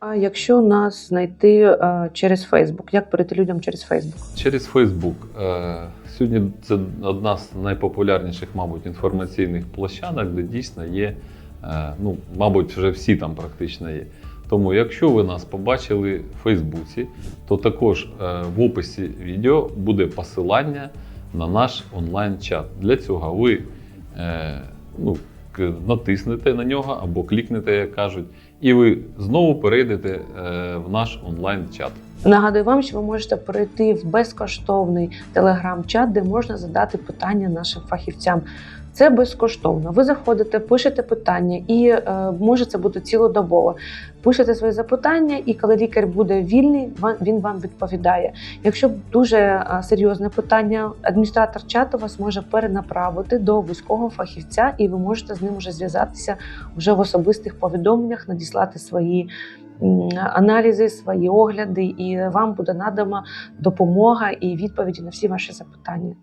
А якщо нас знайти е, через Фейсбук, як перейти людям через Фейсбук? Через Фейсбук. Сьогодні це одна з найпопулярніших, мабуть, інформаційних площадок, де дійсно є, е, ну, мабуть, вже всі там практично є. Тому, якщо ви нас побачили в Фейсбуці, то також е, в описі відео буде посилання на наш онлайн-чат. Для цього ви ну, натиснете на нього або клікнете, як кажуть, і ви знову перейдете е, в наш онлайн-чат. Нагадую вам, що ви можете перейти в безкоштовний телеграм-чат, де можна задати питання нашим фахівцям. Це безкоштовно. Ви заходите, пишете питання, і е, може це бути цілодобово. Пишете свої запитання, і коли лікар буде вільний, він вам відповідає. Якщо дуже е, серйозне питання, адміністратор чату вас може перенаправити до вузького фахівця, і ви можете з ним вже зв'язатися вже в особистих повідомленнях, надіслати свої аналізи, свої огляди, і вам буде надана допомога і відповіді на всі ваші запитання.